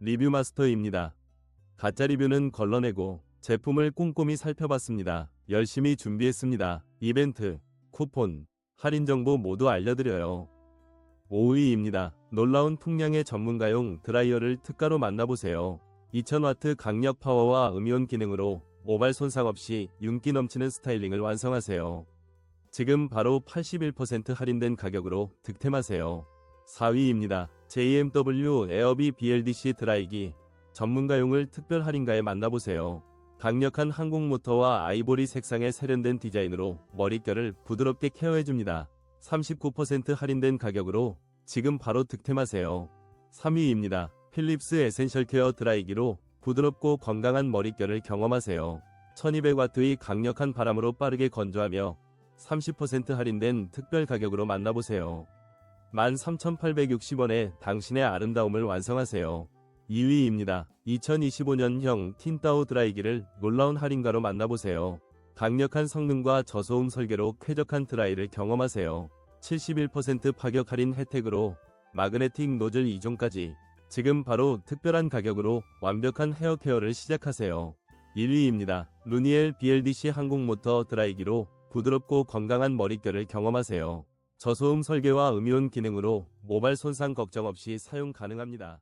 리뷰 마스터입니다. 가짜 리뷰는 걸러내고 제품을 꼼꼼히 살펴봤습니다. 열심히 준비했습니다. 이벤트, 쿠폰, 할인 정보 모두 알려드려요. 5위입니다. 놀라운 풍량의 전문가용 드라이어를 특가로 만나보세요. 2000W 강력 파워와 음이온 기능으로 모발 손상 없이 윤기 넘치는 스타일링을 완성하세요. 지금 바로 81% 할인된 가격으로 득템하세요. 4위입니다. JMW 에어비 BLDC 드라이기 전문가용을 특별 할인가에 만나보세요. 강력한 항공 모터와 아이보리 색상의 세련된 디자인으로 머릿결을 부드럽게 케어해줍니다. 39% 할인된 가격으로 지금 바로 득템하세요. 3위입니다. 필립스 에센셜 케어 드라이기로 부드럽고 건강한 머릿결을 경험하세요. 1200W의 강력한 바람으로 빠르게 건조하며 30% 할인된 특별 가격으로 만나보세요. 13,860원에 당신의 아름다움을 완성하세요. 2위입니다. 2025년형 틴따오 드라이기를 놀라운 할인가로 만나보세요. 강력한 성능과 저소음 설계로 쾌적한 드라이를 경험하세요. 71% 파격 할인 혜택으로 마그네틱 노즐 2종까지 지금 바로 특별한 가격으로 완벽한 헤어 케어를 시작하세요. 1위입니다. 루니엘 BLDC 항공모터 드라이기로 부드럽고 건강한 머릿결을 경험하세요. 저소음 설계와 음이온 기능으로 모발 손상 걱정 없이 사용 가능합니다.